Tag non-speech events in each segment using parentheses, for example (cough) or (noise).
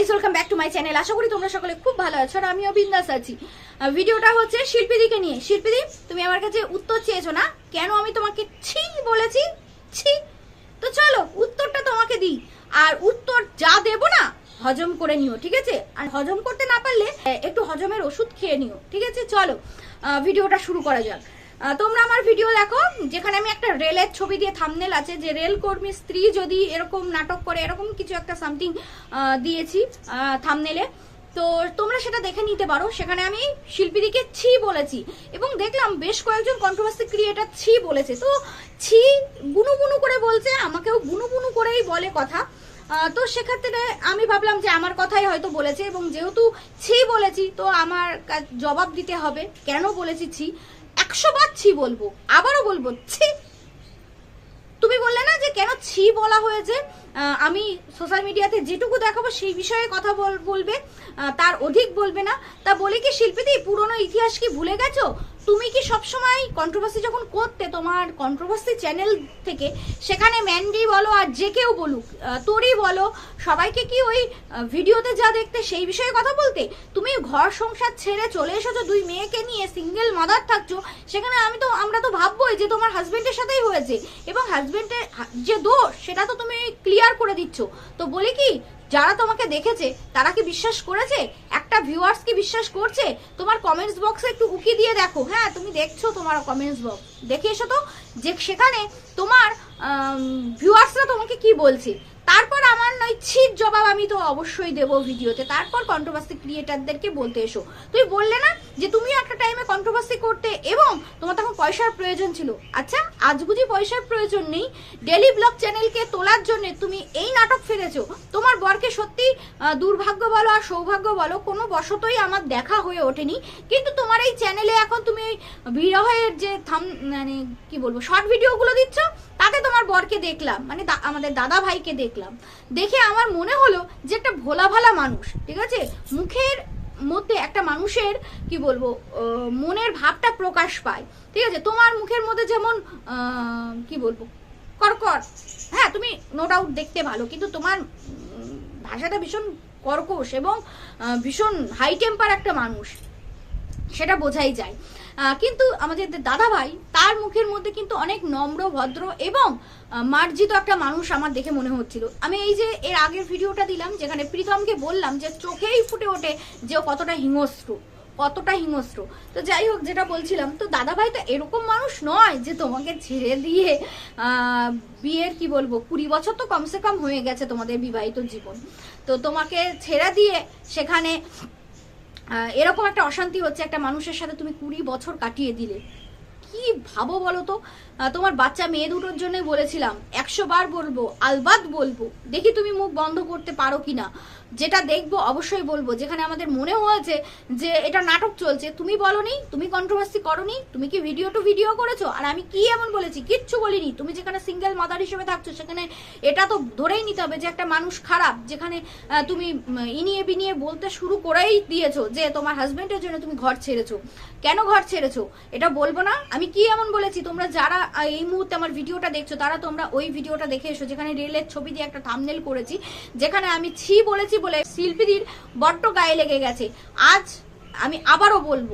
Guys welcome back to my channel আশা করি তোমরা সকলে খুব ভালো আছো আর আমিও বিন্দাস আছি। ভিডিওটা হচ্ছে শিল্পীদিকে নিয়ে। শিল্পীদি, তুমি আমার কাছে উত্তর চেয়েছো না? কেন আমি তোমাকে ছি বলেছি? ছি। তো চলো, উত্তরটা তোমাকে দিই। আর উত্তর যা দেবো না, হজম করে নিও, ঠিক আছে? আর হজম করতে না পারলে একটু হজমের ওষুধ খেয়ে নিও, ঠিক আছে? চলো ভিডিওটা শুরু করা যাক। তোমরা আমার ভিডিও দেখো, যেখানে আমি একটা রেলের ছবি দিয়ে থামনেল আছে, যে রেল কর্মী স্ত্রী যদি এরকম নাটক করে, এরকম কিছু একটা সামথিং দিয়েছি থামনেলে তো তোমরা সেটা দেখে নিতে পারো। সেখানে আমি শিল্পীদিকে ছি বলেছি এবং দেখলাম বেশ কয়েকজন কন্ট্রোভার্সি ক্রিয়েটার ছি বলেছে। তো ছি বুনু বুনু করে বলছে, আমাকেও বুনু বুনু করেই বলে কথা। তো সেক্ষেত্রে আমি ভাবলাম যে আমার কথাই হয়তো বলেছে এবং যেহেতু ছি বলেছি, তো আমার জবাব দিতে হবে। কেন বলেছি ছি? একশো বার ছি বলব, আবারও বলব, ছি। তুমি বললে না যে কেন ছি বলা হয়েছে? আমি সোশ্যাল মিডিয়াতে যেটুকু দেখাবো সেই বিষয়ে কথা বল- বলবে তার অধিক বলবে না। তা বলে কি শিল্পীদি পুরনো ইতিহাস কি ভুলে গেছো? তুমি কি সবসময় কন্ট্রোভার্সি যখন করতে, তোমার কন্ট্রোভার্সি চ্যানেল থেকে, সেখানে ম্যান্ডি বলো আর যে কেউ বলুক তোরই বলো, সবাইকে কি ওই ভিডিওতে যা দেখতে সেই বিষয়ে কথা বলতে? তুমি ঘর সংসার ছেড়ে চলে এসেছ, দুই মেয়েকে নিয়ে সিঙ্গেল মাদার থাকছো, সেখানে আমি তো, আমরা তো ভাববোই যে তোমার হাজবেন্ডের সাথেই হয়েছে। এবং হাজবেন্ডের যে দোষ, সেটা তো তুমি ক্লিয়ার করে দিচ্ছ। তো বলি কি যারা তোমাকে দেখেছে, তারা কি বিশ্বাস করেছে? একটা ভিউয়ার্স কি বিশ্বাস করছে? তোমার কমেন্টস বক্সে একটু উকি দিয়ে দেখো। হ্যাঁ তুমি দেখছ তোমার কমেন্টস বক্স দেখে এসো তো যে সেখানে তোমার ভিউয়ার্সরা তোমাকে কি বলছে? তারপর আমার নয় ছিট জবাব আমি তো অবশ্যই দেবো ভিডিওতে। তারপর কন্ট্রোভার্সি ক্রিয়েটারদেরকে বলতে এসো। তুমি বললে না যে তুমি একটা টাইমে কন্ট্রোভার্সি করতে এবং তোমার তখন পয়সার প্রয়োজন ছিল। আচ্ছা আজ বুঝি পয়সার প্রয়োজন নেই? ডেলি ব্লগ চ্যানেলকে তোলার জন্য তুমি এই নাটক ফেলেছো। তোমার বরকে সত্যি দুর্ভাগ্য বলো আর সৌভাগ্য বলো, কোনো বশতই আমার দেখা হয়ে ওঠেনি। কিন্তু তোমার এই চ্যানেলে এখন তুমি বিরহের যে থাম মানে কি বলব শর্ট ভিডিওগুলো দিচ্ছ তাতে তোমার বরকে দেখলাম মানে আমাদের দাদা ভাইকে দেখলাম। দেখে আমার মনে হলো যে একটা ভোলা ভালা মানুষ, ঠিক আছে? মুখের মধ্যে একটা মানুষের, কি বলব মনের ভাবটা প্রকাশ পায়, ঠিক আছে? তোমার মুখের মধ্যে যেমন কি বলব, কর্কর। হ্যাঁ তুমি নো ডাউট দেখতে ভালো, কিন্তু তোমার ভাষাটা ভীষণ কর্কশ এবং ভীষণ হাই টেম্পার একটা মানুষ, সেটা বোঝাই যায়। কিন্তু আমাদের দাদা ভাই তার মুখের মধ্যে কিন্তু অনেক নম্র, ভদ্র এবং মার্জিত একটা মানুষ আমার দেখে মনে হচ্ছিল। আমি এই যে এর আগের ভিডিওটা দিলাম, যেখানে প্রীতমকে বললাম যে চোখেই ফুটে ওঠে যে কতটা হিংস্র কতটা হিংস্র। তো যাই হোক, যেটা বলছিলাম, তো দাদা ভাই তো এরকম মানুষ নয় যে তোমাকে ছেড়ে দিয়ে বিয়ের কি বলব, কুড়ি বছর তো কমসে কম হয়ে গেছে তোমাদের বিবাহিত জীবন। তো তোমাকে ছেড়ে দিয়ে সেখানে এরকম একটা অশান্তি হচ্ছে, একটা মানুষের সাথে তুমি কুড়ি বছর কাটিয়ে দিলে। কি ভাবো বলো তো? তোমার বাচ্চা মেয়ে দুটোর জন্য বলেছিলাম, একশো বার বলব, আলবাদ বলব। দেখি তুমি মুখ বন্ধ করতে পারো কিনা। যেটা দেখব অবশ্যই বলব। যেখানে আমাদের মনে হয়েছে যে এটা নাটক চলছে। তুমি বলনি, তুমি কন্ট্রোভার্সি করনি, তুমি কি ভিডিও টু ভিডিও করেছ? আর আমি কি এমন বলেছি? কিচ্ছু বলিনি। তুমি যেখানে সিঙ্গেল মাদার হিসেবে থাকছো, সেখানে এটা তো ধরেই নিতে হবে যে একটা মানুষ খারাপ, যেখানে তুমি ইনিয়ে বিনিয়ে বলতে শুরু করেই দিয়েছ যে তোমার হাজব্যান্ডের জন্য তুমি ঘর ছেড়েছো। কেন ঘর ছেড়েছো? এটা বলব না। আমি কি এমন বলেছি? তোমরা যারা এই মুহূর্তে আমার ভিডিওটা দেখছ, তারা তোমরা ওই ভিডিওটা দেখে এসো, যেখানে রেলের ছবি দিয়ে একটা থামনেল করেছি, যেখানে আমি ছি বলেছি বলে শিল্পীদের বড্ড গায়ে লেগে গেছে। আজ আমি আবারও বলব,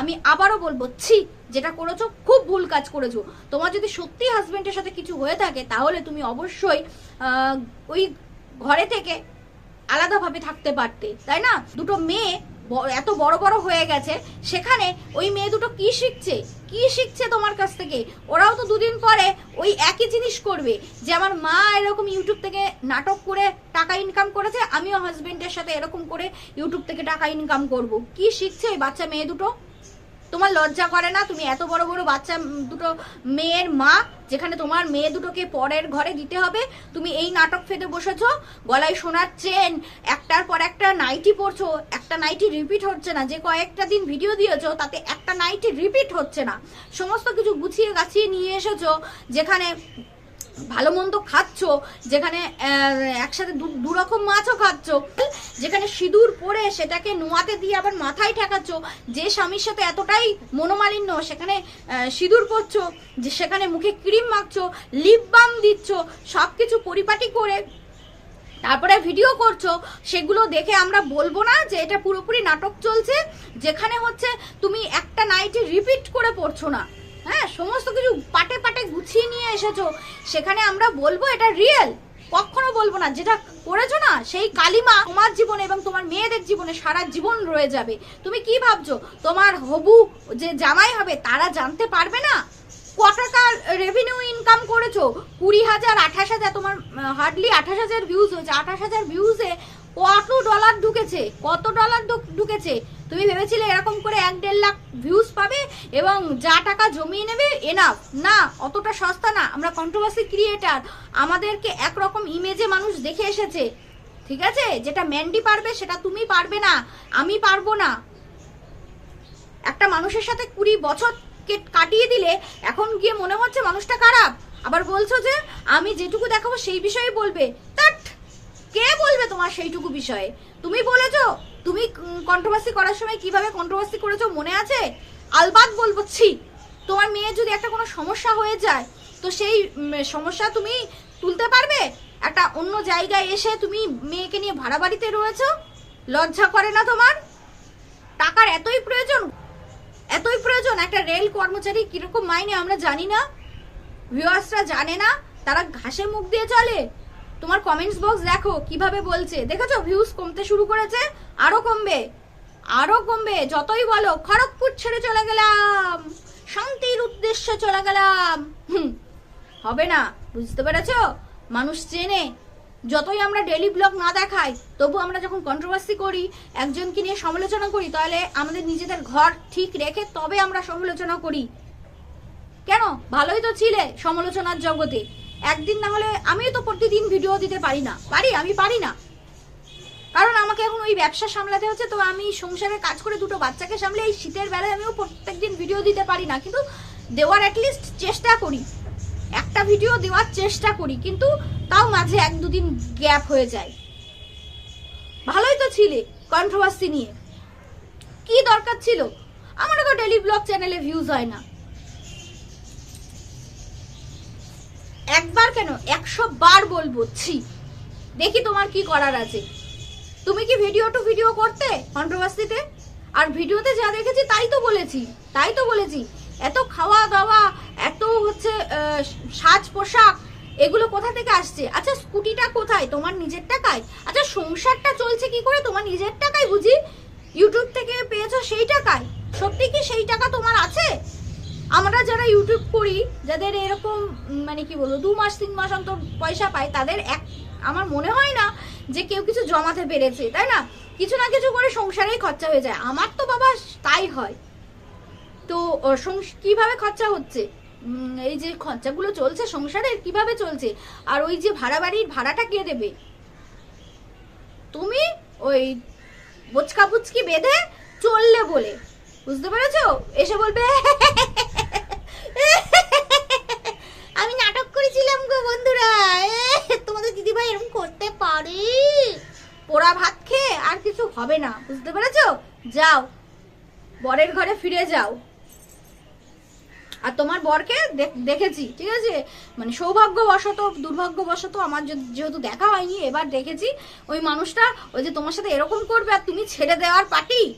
আমি আবারও বলব, ছি, যেটা করেছ খুব ভুল কাজ করেছ। তোমার যদি সত্যি হাজবেন্ডের সাথে কিছু হয়ে থাকে, তাহলে তুমি অবশ্যই ওই ঘরে থেকে আলাদাভাবে থাকতে পারতে, তাই না? দুটো মেয়ে এত বড় বড় হয়ে গেছে, সেখানে ওই মেয়ে দুটো কি শিখছে? কি শিখছে তোমার কাছ থেকে? ওরাও তো দুদিন পরে ওই একই জিনিস করবে। যে আমার মা এরকম ইউটিউব থেকে নাটক করে টাকা ইনকাম করেছে, আমিও হাজবেন্ডের সাথে এরকম করে ইউটিউব থেকে টাকা ইনকাম করব। কি শিখছে ওই বাচ্চা মেয়ে দুটো? তোমার লজ্জা করে না? তুমি এত বড় বড় বাচ্চা দুটো মেয়ের মা, যেখানে তোমার মেয়ে দুটোকে পরের ঘরে দিতে হবে। তুমি এই নাটক ফেতে বসেছো, গলায় সোনার চেন, একটার পর একটা নাইটি পড়ছো একটা নাইটি রিপিট হচ্ছে না। যে কয়েকটা দিন ভিডিও দিয়েছ, তাতে একটা নাইটি রিপিট হচ্ছে না। সমস্ত কিছু গুছিয়ে গাছিয়ে নিয়ে এসেছ, যেখানে ভালো মন্দ খাচ্ছ, যেখানে একসাথে দু- রকম মাছও খাচ্ছ, যেখানে সিঁদুর পরে সেটাকে নোয়াতে দিয়ে আবার মাথায় ঠেকাচ্ছ, যে স্বামীর সাথে এতটাই মনোমালিন্য, সেখানে সিঁদুর পরছো, যে সেখানে মুখে ক্রিম মাখছো লিপ বাম দিচ্ছ সব কিছু পরিপাটি করে তারপরে ভিডিও করছ, সেগুলো দেখে আমরা বলব না যে এটা পুরোপুরি নাটক চলছে, যেখানে হচ্ছে তুমি একটা নাইটে রিপিট করে পড়ছো না। হ্যাঁ সমস্ত কিছু পাটে পাটে গুছিয়ে নিয়ে এসেছ। সেখানে আমরা বলব এটা রিয়েল কখনো বলব না, যেটা করেছ না, সেই কালিমা তোমার জীবনে এবং তোমার মেয়েদের জীবনে সারা জীবন রয়ে যাবে। তুমি কি ভাবছ? তোমার হবু যে জামাই হবে, তারা জানতে পারবে না? ক রেভিনিউ ইনকাম করেছ? কুড়ি হাজার, আঠাশ হাজার, তোমার হার্ডলি আঠাশ হাজার ভিউজ হয়েছে। আঠাশ হাজার ভিউজে কত ডলার ঢুকেছে? কত ডলার ঢুকেছে? তুমি ভেবেছিলে এরকম করে এক দেড় লাখ ভিউজ পাবে এবং যা টাকা জমিয়ে নেবে এনাফ না, অতটা সস্তা না। আমরা কন্ট্রোভার্সি ক্রিয়েটার আমাদেরকে একরকম ইমেজে মানুষ দেখে এসেছে। ঠিক আছে? যেটা ম্যান্ডি পারবে, সেটা তুমি পারবে না। আমি পারব না। একটা মানুষের সাথে কুড়ি বছর কাটিয়ে দিলে, এখন গিয়ে মনে হচ্ছে মানুষটা খারাপ। আবার বলছো যে, আমি যেটুকু দেখাবো সেই বিষয়ে বলবে। তাট কে বলবে তোমার সেইটুকু বিষয়ে? তুমি বলেছ তুমি কন্ট্রোভার্সি করার সময় কীভাবে কন্ট্রোভার্সি করেছ মনে আছে? আলবাদ বলব, ছি! তোমার মেয়ে যদি একটা কোনো সমস্যা হয়ে যায়, তো সেই সমস্যা তুমি তুলতে পারবে? একটা অন্য জায়গায় এসে তুমি মেয়েকে নিয়ে ভাড়া বাড়িতে রয়েছো? লজ্জা করে না তোমার? টাকার এতই প্রয়োজন এতই প্রয়োজন, একটা রেল কর্মচারী কীরকম মাইনে আমরা জানি না। ভিউয়ার্সরা জানে না, তারা ঘাসে মুখ দিয়ে চলে। তোমার কমেন্টস বক্স দেখো কীভাবে বলছে। দেখেছ? ভিউজ কমতে শুরু করেছে, আরও কমবে আরও কমবে, যতই বলো, খড়গপুর ছেড়ে চলে গেলাম, শান্তির উদ্দেশ্যে চলে গেলাম। হুম, হবে না, বুঝতে পেরেছ? মানুষ চেনে, যতই আমরা ডেলি ব্লগ না দেখাই, তবু আমরা যখন কন্ট্রোভার্সি করি, একজনকে নিয়ে সমালোচনা করি, তাহলে আমাদের নিজেদের ঘর ঠিক রেখে তবে আমরা সমালোচনা করি। কেন? ভালোই তো ছিলে সমালোচনার জগতে। একদিন না হলে আমিও তো প্রতিদিন ভিডিও দিতে পারি না। পারি? আমি পারি না। কারণ আমাকে এখন ওই ব্যবসা সামলাতে হচ্ছে, তো আমি সংসারে কাজ করে দুটো বাচ্চাকে সামলে এই শীতের বেলায় আমিও প্রত্যেকদিন ভিডিও দিতে পারি না। কিন্তু দেওয়ার অ্যাটলিস্ট চেষ্টা করি। একটা ভিডিও দেওয়ার চেষ্টা করি, কিন্তু তাও মাঝে এক দুদিন গ্যাপ হয়ে যায়। ভালোই তো ছিলে কন্ট্রোভার্সি নিয়ে। কি দরকার ছিল? আমারও তো ডেলি ব্লগ চ্যানেলে ভিউজ হয় না। একবার কেন একশো বার বলব, ছি। দেখি তোমার কি করার আছে। তুমি কি ভিডিও টু ভিডিও করতে কন্ট্রোভার্সিতে আর ভিডিওতে যা দেখেছি তাই তো বলেছি, তাই তো বলেছি। এত খাওয়া দাওয়া এত হচ্ছে সাজ পোশাক এগুলো কোথা থেকে আসছে? আচ্ছা স্কুটিটা কোথায়? তোমার নিজের টাকায়? আচ্ছা সংসারটা চলছে কি করে? তোমার নিজের টাকায় বুঝি? ইউটিউব থেকে পেয়েছ সেই টাকায়? সত্যি কি সেই টাকা তোমার আছে? আমরা যারা ইউটিউব করি, যাদের এরকম মানে কি বলব দু মাস তিন মাস অন্তর পয়সা পায়, তাদের এক, আমার মনে হয় না যে কেউ কিছু জমাতে পেরেছে, তাই না? কিছু না কিছু করে সংসারেই খরচা হয়ে যায়। আমার তো বাবা তাই হয়। তো কীভাবে খরচা হচ্ছে? এই যে খরচাগুলো চলছে সংসারের কীভাবে চলছে? আর ওই যে ভাড়া বাড়ির ভাড়াটা কে দেবে? তুমি ওই বোচকা বুচকি বেঁধে চললে বলে। বুঝতে পেরেছ? এসে বলবে (laughs) আমি নাটক করেছিলাম গো বন্ধুরা এ, তোমাদের দিদিভাই এরকম করতে পারি? পোড়া ভাত খেয়ে আর কিছু হবে না, বুঝতে পেরেছ? যাও, বরের ঘরে ফিরে যাও। আর তোমার বরকে দেখ- দেখেছি, ঠিক আছে? মানে সৌভাগ্যবশত, দুর্ভাগ্যবশত আমার যেহেতু দেখা হয়নি, এবার দেখেছি ওই মানুষটা, ওই যে তোমার সাথে এরকম করবে আর তুমি ছেড়ে দেওয়ার পার্টি?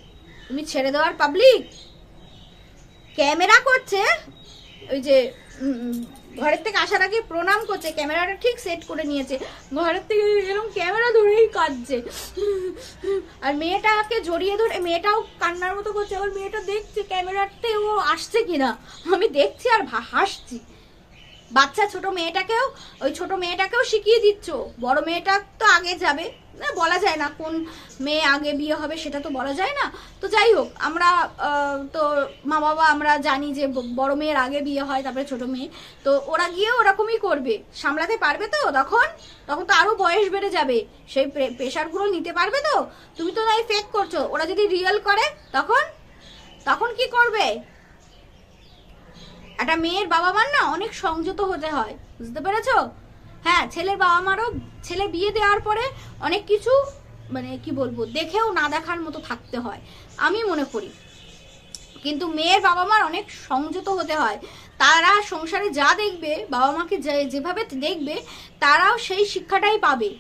তুমি ছেড়ে দেওয়ার পাবলিক ক্যামেরা করছে, ওই যে ঘরের থেকে আসার আগে প্রণাম করছে, ক্যামেরাটা ঠিক সেট করে নিয়েছে। ঘরের থেকে এরকম ক্যামেরা ধরেই কাঁদছে। আর মেয়েটাকে জড়িয়ে ধরে, মেয়েটাও কান্নার মতো করছে। আবার মেয়েটা দেখছে ক্যামেরাতে ও আসছে কিনা। আমি দেখছি আর হাসছি। বাচ্চা ছোট মেয়েটাকেও, ওই ছোট মেয়েটাকেও শিখিয়ে দিচ্ছ। বড় মেয়েটা তো আগে যাবে। না, বলা যায় না কোন মেয়ে আগে বিয়ে হবে সেটা তো বলা যায় না। তো যাই হোক, আমরা তো মা বাবা আমরা জানি যে বড় মেয়ের আগে বিয়ে হয়, তারপরে ছোট মেয়ে। তো ওরা গিয়ে ওরকমই করবে। সামলাতে পারবে তো তখন? তখন তো আরও বয়স বেড়ে যাবে। সেই প্রেশারগুলো নিতে পারবে তো? তুমি তো তাই ফেক করছ। ওরা যদি রিয়েল করে, তখন? তখন কি করবে? একটা মেয়ের বাবা মার না অনেক সংযত হতে হয়, বুঝতে পেরেছ? হ্যাঁ ছেলের বাবা মারও ছেলে বিয়ে দেওয়ার পরে অনেক কিছু মানে কি বলব, দেখেও না দেখার মতো থাকতে হয়, আমি মনে করি। কিন্তু মেয়ের বাবা মার অনেক সংযত হতে হয়, তারা সংসারে যা দেখবে, বাবা মাকে যেভাবে দেখবে, তারাও সেই শিক্ষাটাই পাবে।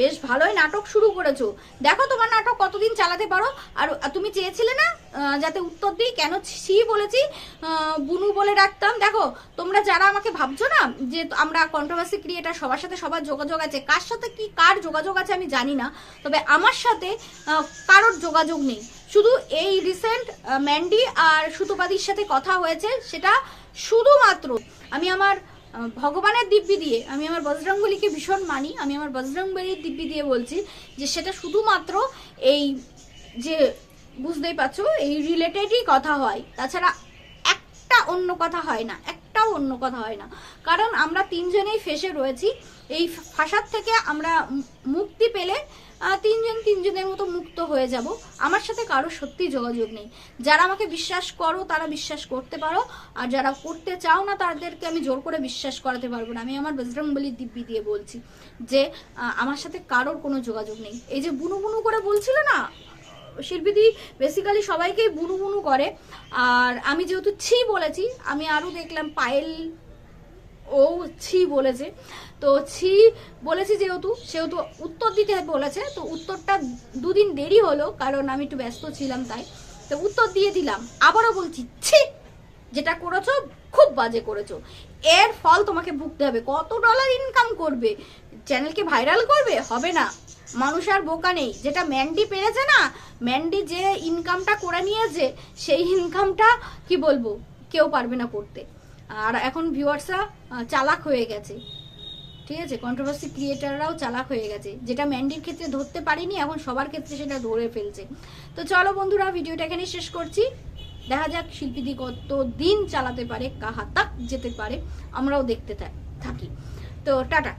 বেশ ভালোই নাটক শুরু করেছ। দেখো তোমার নাটক কতদিন চালাতে পারো। আর তুমি চেয়েছিলে না যাতে উত্তর দিই, কেন ছি বলেছি বুনু বলে রাখতাম দেখো, তোমরা যারা আমাকে ভাবছ না যে আমরা কন্ট্রোভার্সি ক্রিয়েটার সবার সাথে সবার যোগাযোগ আছে, কার সাথে কি কার যোগাযোগ আছে আমি জানি না। তবে আমার সাথে কারোর যোগাযোগ নেই। শুধু এই রিসেন্ট ম্যান্ডি আর সুতোপাদির সাথে কথা হয়েছে, সেটা শুধুমাত্র আমি আমার ভগবানের দিব্যি দিয়ে, আমি আমার বজরংবলীকে ভীষণ মানি, আমি আমার বজরংবলীর দিব্যি দিয়ে বলছি যে সেটা শুধুমাত্র এই যে বুঝতেই পারছ, এই রিলেটেডই কথা হয়। তাছাড়া একটা অন্য কথা হয় না, একটাও অন্য কথা হয় না। কারণ আমরা তিনজনেই ফেসে রয়েছি। এই ফাঁসার থেকে আমরা মুক্তি পেলে তিনজন তিনজনের মতো মুক্ত হয়ে যাব। আমার সাথে কারও সত্যি যোগাযোগ নেই। যারা আমাকে বিশ্বাস করো, তারা বিশ্বাস করতে পারো। আর যারা করতে চাও না, তাদেরকে আমি জোর করে বিশ্বাস করাতে পারব না। আমি আমার বজরংবলির দিব্যি দিয়ে বলছি যে আমার সাথে কারোর কোনো যোগাযোগ নেই। এই যে বুনু বুনু করে বলছিল না? শিল্পীদি বেসিক্যালি সবাইকেই বুনু বুনু করে। আর আমি যেহেতু ছি বলেছি, আমি আরও দেখলাম পায়েল ও ছি বলেছে। তো ছি বলেছি যেহেতু, সেহেতু উত্তর দিতে বলেছে, তো উত্তরটা দুদিন দেরি হলো, কারণ আমি একটু ব্যস্ত ছিলাম তাই। তো উত্তর দিয়ে দিলাম। আবারও বলছি, ছি! যেটা করেছ, খুব বাজে করেছ। এর ফল তোমাকে ভুগতে হবে। কত ডলার ইনকাম করবে? চ্যানেলকে ভাইরাল করবে? হবে না। মানুষ আর বোকা নেই। যেটা ম্যান্ডি পেরেছে না ম্যান্ডি যে ইনকামটা করে নিয়েছে, সেই ইনকামটা কি বলব, কেউ পারবে না করতে। আর এখন ভিউয়ার্সরা চালাক হয়ে গেছে। ঠিক আছে? কন্ট্রোভার্সি ক্রিয়েটাররাও চালাক হয়ে গেছে। যেটা ম্যান্ডির ক্ষেত্রে ধরতে পারিনি, এখন সবার ক্ষেত্রে সেটা ধরে ফেলছে। তো চলো বন্ধুরা, ভিডিওটা এখানে শেষ করছি। দেখা যাক শিল্পীদি কত দিন চালাতে পারে কাহা তাক যেতে পারে, আমরাও দেখতে থাকি। তো টাটা।